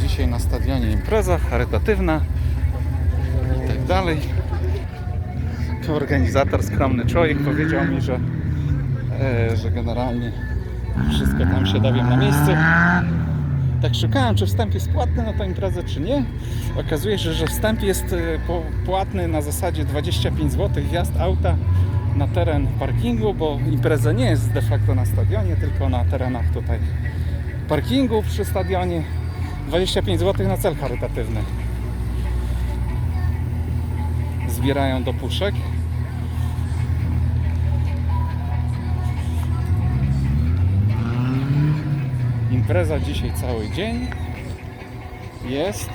dzisiaj na stadionie impreza charytatywna i tak dalej. Organizator, skromny człowiek, powiedział mi, że, e, że generalnie wszystko tam się dowiem na miejscu. Tak szukałem, czy wstęp jest płatny na tę imprezę, czy nie. Okazuje się, że wstęp jest e, płatny na zasadzie 25 zł wjazd auta na teren parkingu, bo impreza nie jest de facto na stadionie, tylko na terenach tutaj parkingu przy stadionie. 25 zł na cel charytatywny. Zbierają do puszek. Impreza dzisiaj cały dzień jest.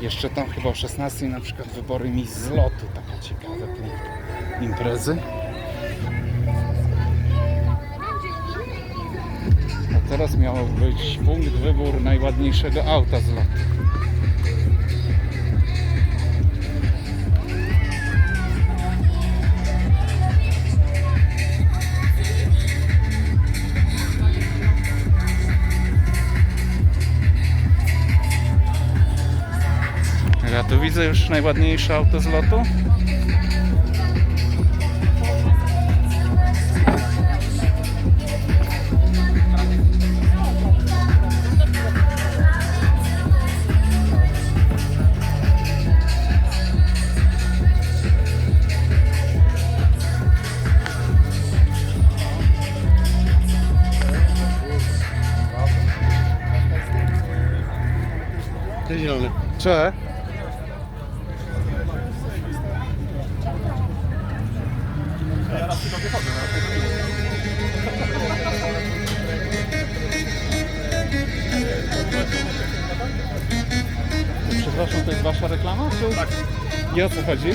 Jeszcze tam chyba o 16 na przykład wybory mi z lotu, taka ciekawa imprezy. Teraz miało być punkt wybór najładniejszego auta z lotu. Ja tu widzę już najładniejsze auto z lotu. Zielony. Cze? Przepraszam, to jest wasza reklama? Czy... Tak. I o co chodzi?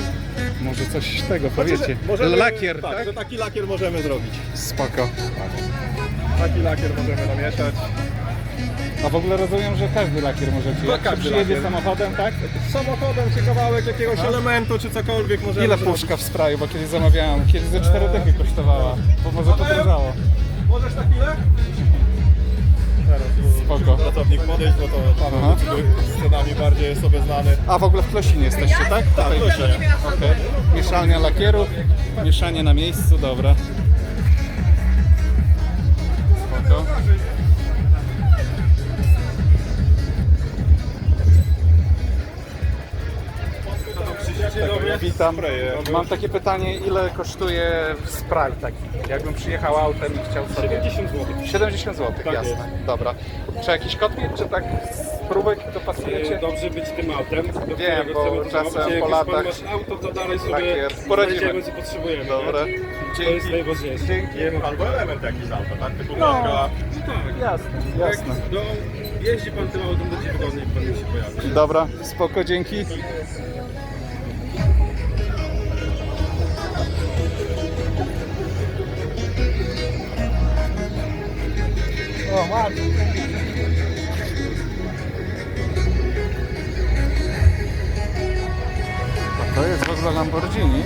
Może coś z tego powiecie. Możemy- Lakier, tak? tak? To taki lakier możemy zrobić. Spoko. Taki lakier możemy namieszać. A w ogóle rozumiem, że każdy lakier możecie. No, Jak się każdy przyjedzie lakier. samochodem, tak? Samochodem czy kawałek jakiegoś elementu, czy cokolwiek możemy Ile puszka w spraju, bo kiedyś zamawiałem, kiedyś ze 4 dychy kosztowała, bo może podróżało. Możesz na chwilę? Teraz tu Spoko. pracownik podejść, bo to Aha. Paweł decyduje, z cenami bardziej jest sobie znany. A w ogóle w Klosinie jesteście, tak? Tak, Tutaj. Okej. Mieszalnia lakierów, mieszanie na miejscu, dobra. Witam. Mam takie pytanie, ile kosztuje spray taki? Jakbym przyjechał autem i chciał sobie... 70 zł. 70 zł, Tak jasne. jest. Dobra. Czy jakiś mieć, czy tak z próbek to pasujecie? Dobrze być tym autem, do Wiem, którego bo chcemy czasem dotrzeć. Jak po już latach- masz auto, to dalej sobie Tak jest. Poradzimy. znajdziemy, co potrzebujemy. Dobra. Nie? Dzięki. To jest najważniejsze. Dzięki. Albo element jakiś z auta, tak? Typu No. lampka. tak. Jasne, Jak jasne. do, jeździ pan tym autem, to ci wygodniej pan już się pojawi. Dobra, spoko, dzięki. O. A to jest w ogóle Lamborghini.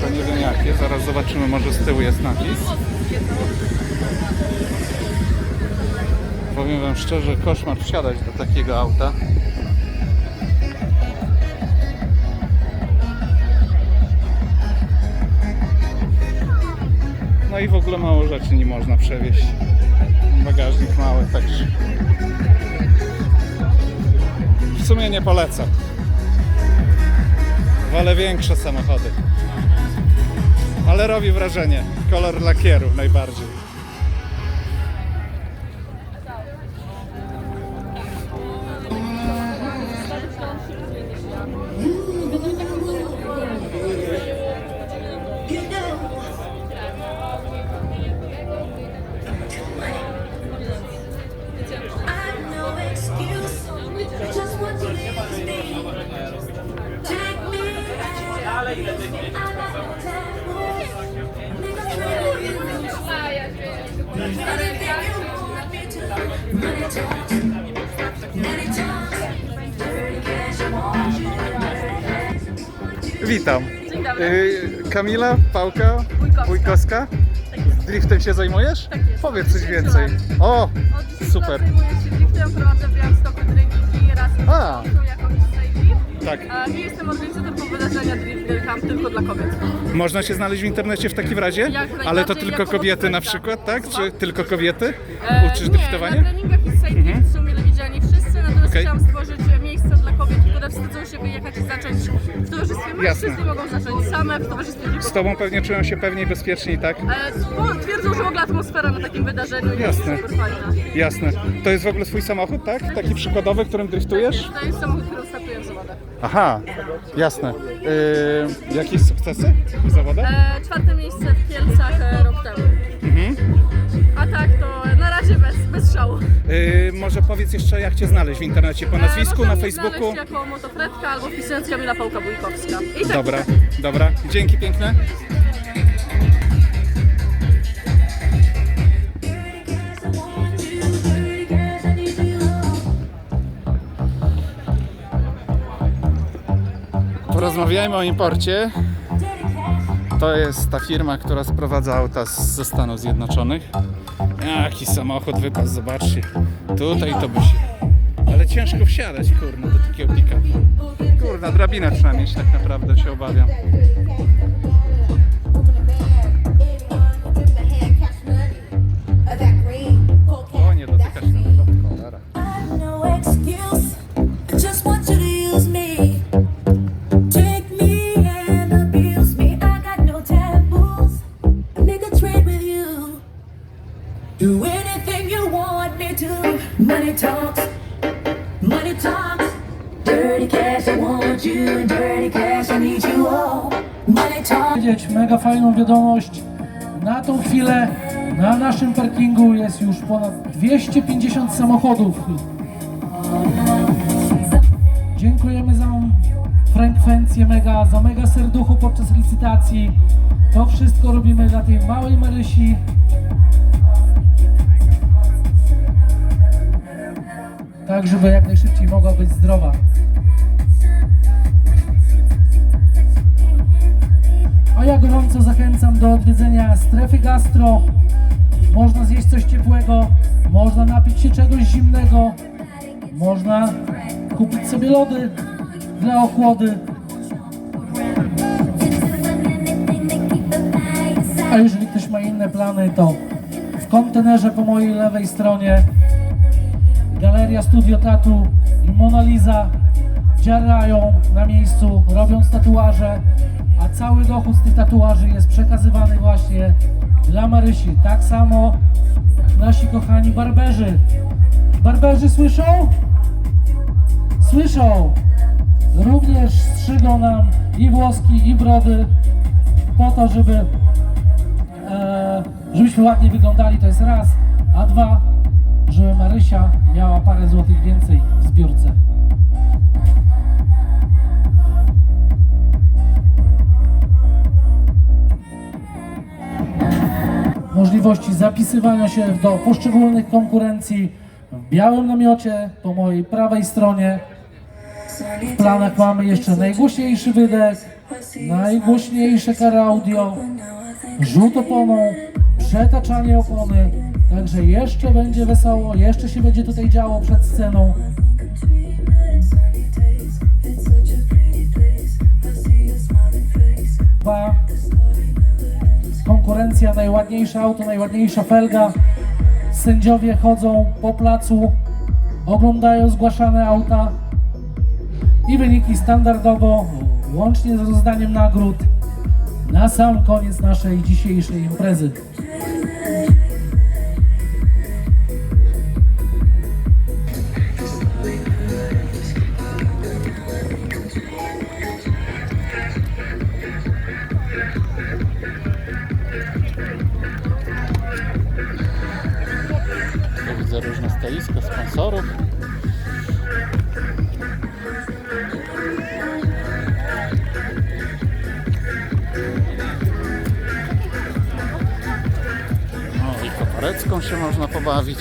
Tylko nie wiem jakie. Zaraz zobaczymy, może z tyłu jest napis. Powiem wam szczerze, koszmar wsiadać do takiego auta. No i w ogóle mało rzeczy nie można przewieźć. Bagażnik mały, także. W sumie nie polecam. Wolę większe samochody. Ale robi wrażenie. Kolor lakieru najbardziej. Witam. Dzień dobry. Y, Kamila, Pałka, Wójkowska. Wójkowska. Driftem się zajmujesz? Tak jest. Powiedz coś więcej. 10 O, Od 10 Super. zajmuję się driftem, prowadzę w Białymstoku treningi raz w A. jako tak. A nie jestem organizatorką wydarzenia Drift Girl Camp tylko dla kobiet. Można się znaleźć w internecie w takim razie? Najbardziej, Ale to tylko jako kobiety na przykład, tak? Czy tylko kobiety? E, Uczysz nie, driftowania? na treningach i drift są mile widziani wszyscy, natomiast Okej. chciałam stworzyć wyjechać i zacząć w towarzystwie Jasne. mężczyzn i mogą zacząć same w towarzystwie Z tobą pewnie czują się pewniej, bezpieczniej, tak? E, bo twierdzą, że w ogóle atmosfera na takim wydarzeniu Jasne. jest super fajna. Jasne. To jest w ogóle twój samochód, tak? Taki przykładowy, którym driftujesz? To jest samochód, którym startuję w zawodach. Aha, jasne. Yy, jakieś sukcesy w zawodach? E, czwarte miejsce w Kielcach e, rok temu. Yy, może powiedz jeszcze, jak cię znaleźć w internecie, po E, nazwisku, na Facebooku? znaleźć jako motofretka albo wpisując Kamila Pałka-Bójkowska. I tak Dobra, dobra. Dzięki piękne. Porozmawiajmy o imporcie. To jest ta firma, która sprowadza auta ze Stanów Zjednoczonych. Jaki samochód wypadł, zobaczcie. Tutaj to by się... Ale ciężko wsiadać, kurno, do takiego pick-upa. Kurna, drabinę trzeba mieć, tak naprawdę się obawiam. Fajną wiadomość. Na tą chwilę na naszym parkingu jest już ponad 250 samochodów. Dziękujemy za frekwencję mega, za mega serducho podczas licytacji. To wszystko robimy dla tej małej Marysi. Tak, żeby jak najszybciej mogła być zdrowa. A ja gorąco zachęcam do odwiedzenia strefy gastro. Można zjeść coś ciepłego, można napić się czegoś zimnego, można kupić sobie lody dla ochłody. A jeżeli ktoś ma inne plany, to w kontenerze po mojej lewej stronie Galeria Studio Tatu i Mona Lisa działają na miejscu, robiąc tatuaże, cały dochód z tych tatuaży jest przekazywany właśnie dla Marysi. Tak samo nasi kochani barberzy. Barberzy słyszą? Słyszą! Również strzygą nam i włoski, i brody po to, żeby e, żebyśmy ładnie wyglądali, to jest raz, a dwa, żeby Marysia miała parę złotych więcej w zbiórce. Zapisywania się do poszczególnych konkurencji w białym namiocie po mojej prawej stronie. W planach mamy jeszcze najgłośniejszy wydech, najgłośniejsze kara audio, rzut oponą, przetaczanie opony. Także jeszcze będzie wesoło, jeszcze się będzie tutaj działo przed sceną. Konkurencja, najładniejsze auto, najładniejsza felga. Sędziowie chodzą po placu, oglądają zgłaszane auta i wyniki standardowo, łącznie z rozdaniem nagród, na sam koniec naszej dzisiejszej imprezy. Stoiska sponsorów. No i się można pobawić.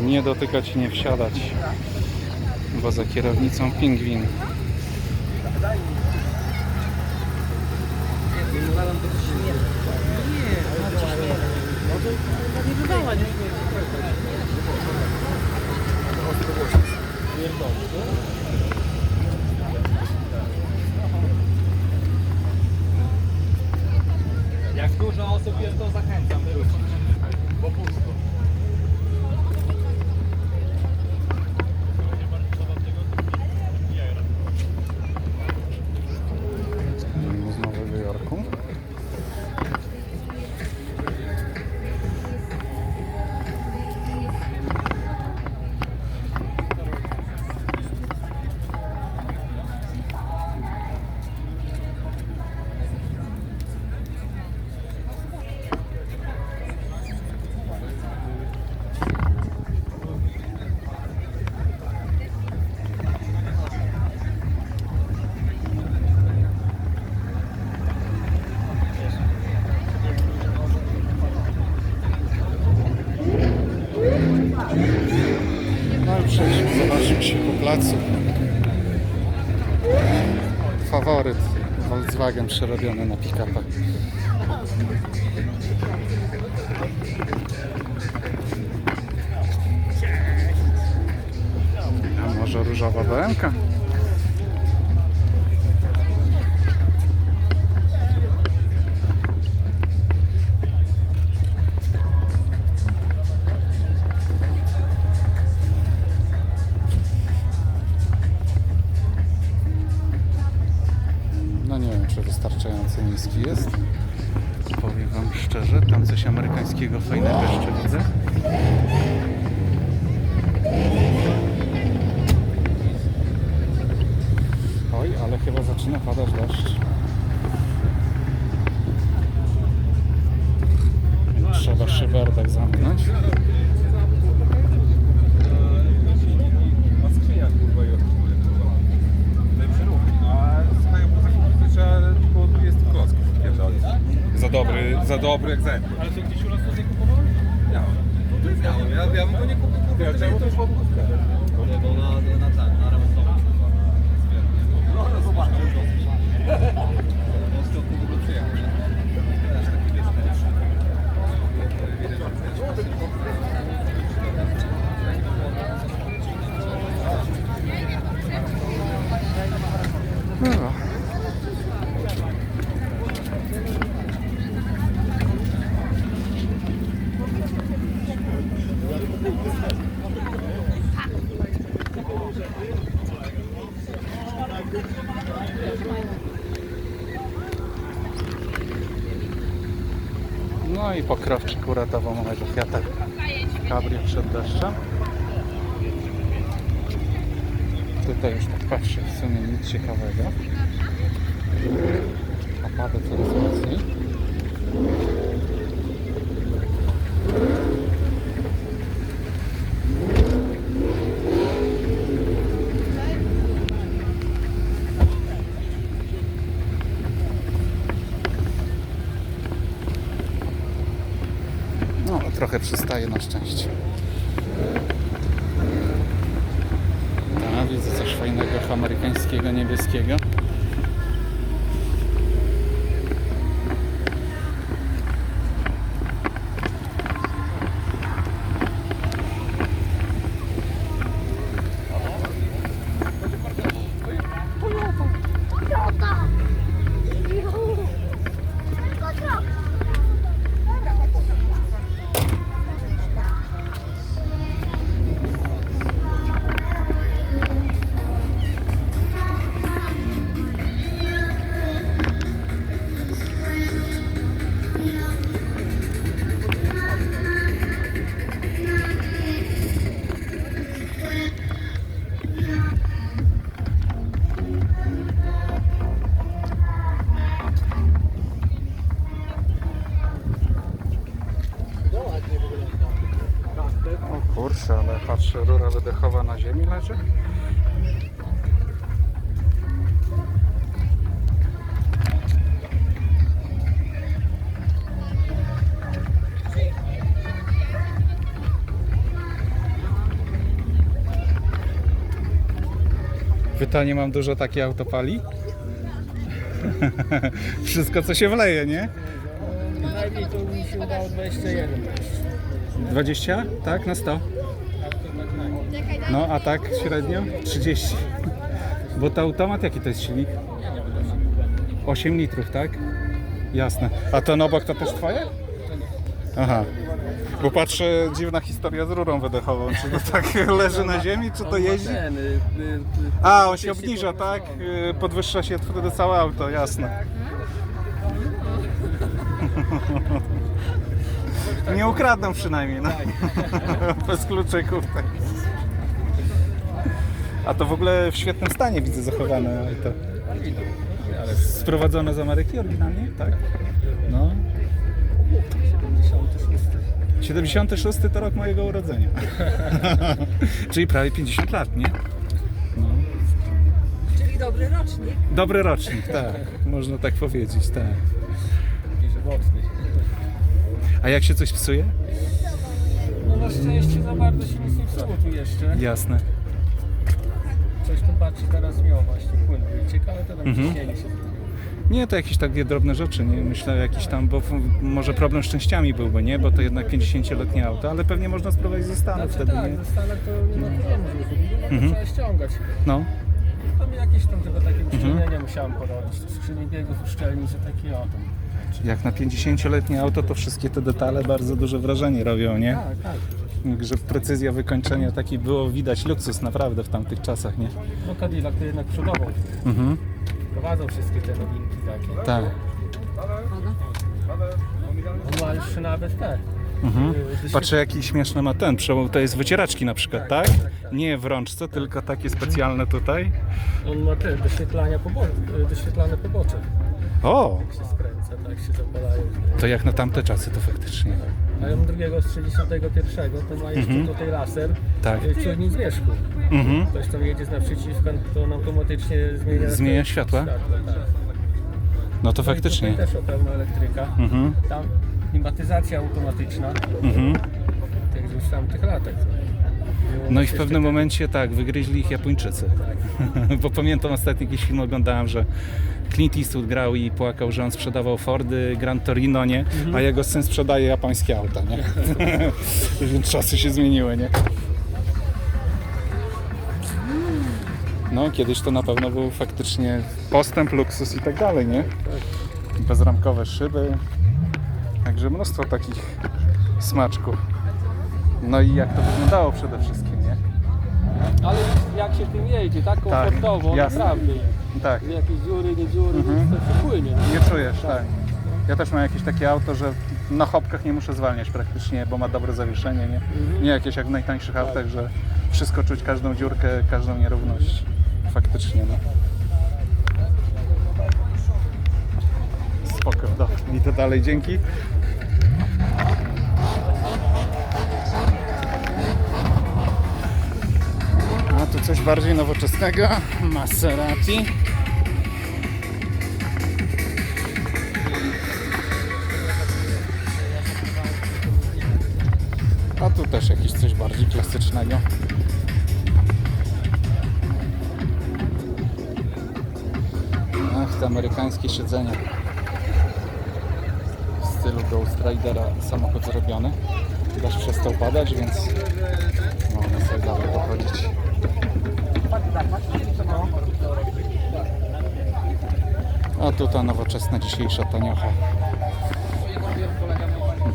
Nie dotykać i nie wsiadać. Bo za kierownicą pingwin. Jak dużo osób jest, to zachęcam No i przejdźmy, zobaczymy się po placu. Faworyt Volkswagen przerobiony na pick-upa. A może różowa BMK? Wystarczająco niski jest. Powiem Wam szczerze, tam coś amerykańskiego fajnego jeszcze widzę. Oj, ale chyba zaczyna padać deszcz. Trzeba szyberdek zamknąć. A skrzynia kurwa i Lepszy ruch. A słuchaj, bo trzeba po 20 klocków pierdolić. Za dobry, za dobry egzemplarz. Ale to gdzieś u nas to nie kupowałeś? Miałem. Miałem. Ja, ja bym go nie kupił. kupił ja to mogę Bo na, na tak, na Ramesową. No, no zobaczcie. No stąd w ogóle przyjechał, nie? Też taki wiesz, pierwszy. Dobra. No i pokrowczyk uratował małego Fiata Cabrio przed deszczem. Tutaj już tak patrzę, w sumie nic ciekawego. Opada coraz mocniej. No, trochę przystaje na szczęście. A, widzę coś fajnego, amerykańskiego, niebieskiego. Pytanie, mam dużo takie autopali? Wszystko, co się wleje, nie? Najmniej to mi się udało 21. 20? Tak, na 100? No, a tak średnio? 30. Bo to automat, jaki to jest silnik? 8 litrów, tak? Jasne. A ten obok to też twoje? Aha. Bo patrzę, dziwna historia z rurą wydechową. Czy to tak leży na ziemi, czy to jeździ? Ten, y, y, y, A, on się obniża, tak? Y, Podwyższa się wtedy całe auto, jasne. Nie ukradną przynajmniej, no. Bez kluczyków. Tak. A to w ogóle w świetnym stanie widzę zachowane auto. Sprowadzone z Ameryki oryginalnie, tak? No. 76 to rok mojego urodzenia. Czyli prawie 50 lat, nie? Czyli dobry rocznik. Dobry rocznik, tak. Można tak powiedzieć, tak. żywotny. A jak się coś psuje? No na szczęście za bardzo się nic nie psuło tu jeszcze. Jasne. Coś tu patrzę teraz miał właśnie płyn wyciek, ale to tam Mhm. się zrobiło. Nie, to jakieś takie drobne rzeczy, nie? Myślę jakiś tam, bo może problem z częściami byłby, nie? Bo to jednak 50-letnie auto, ale pewnie można sprowadzić ze Stanów Znaczy wtedy, tak, nie? ze Stanach to nie ma problemu, żeby Mhm. trzeba ściągać. No, Tam jakieś tam tylko takie Mhm. uszczelnienia musiałem porobić. Skrzyni biegów, uszczelnice, takie o jak na 50-letnie auto, to wszystkie te detale bardzo duże wrażenie robią, nie? Tak, tak. Że precyzja wykończenia taki było widać luksus naprawdę w tamtych czasach, nie? No Cadillac to jednak przodował. Mhm. Prowadzą wszystkie te nowinki takie. Tak. On ma już nawet te. Mhm. y, wyświetl- Patrzę jaki śmieszny ma ten przełom, to jest wycieraczki na przykład, tak? Nie w rączce, tylko takie specjalne tutaj. On ma te doświetlania pobo- doświetlane pobocze. O, Jak się skręca, tak się zapalają. to jak na tamte czasy to faktycznie. A ja mam drugiego z 61, to ma jeszcze tutaj laser, Tak. y, czujnik zmierzchu. Mhm. Ktoś tam jedzie z naprzeciwka, to on automatycznie zmienia, Zmienia światła? tak. No to No faktycznie. Tutaj też pełna elektryka. Mhm. Tam klimatyzacja automatyczna, Mhm. tak już tamtych latach. No i w pewnym momencie tak, wygryźli ich Japończycy. Bo pamiętam ostatni jakiś film oglądałem, że Clint Eastwood grał i płakał, że on sprzedawał Fordy Gran Torino, nie? A jego syn sprzedaje japońskie auta, nie? Więc czasy się zmieniły, nie? No, kiedyś to na pewno był faktycznie postęp, luksus i tak dalej, nie? Bezramkowe szyby. Także mnóstwo takich smaczków. No i jak to wyglądało przede wszystkim, nie? Ale jak się tym jedzie, tak komfortowo, jasne. naprawdę. Tak, Jakieś dziury, nie dziury, Mhm. to się płynie. nie czujesz, tak. Ja też mam jakieś takie auto, że na hopkach nie muszę zwalniać praktycznie, bo ma dobre zawieszenie, nie? Nie jakieś jak w najtańszych autach, że wszystko czuć, każdą dziurkę, każdą nierówność. Faktycznie, no. Spoko, dobra. I to dalej, dzięki. Coś bardziej nowoczesnego. Maserati. A tu też jakieś coś bardziej klasycznego. Ach, te amerykańskie siedzenia. W stylu Ghost Ridera samochód zrobiony. Deszcz przestał padać, więc można sobie dalej pochodzić. A tu ta nowoczesna dzisiejsza taniocha.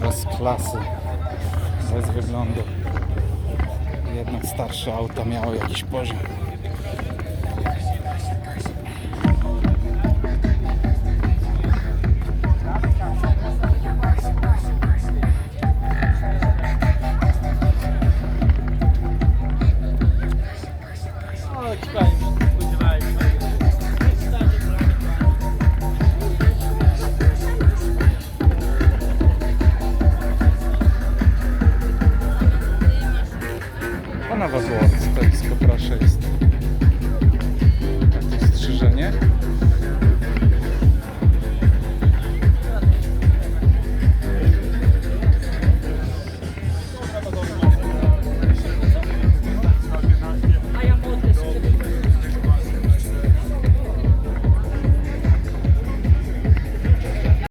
Bez klasy, bez wyglądu. Jednak starsze auta miały jakiś poziom.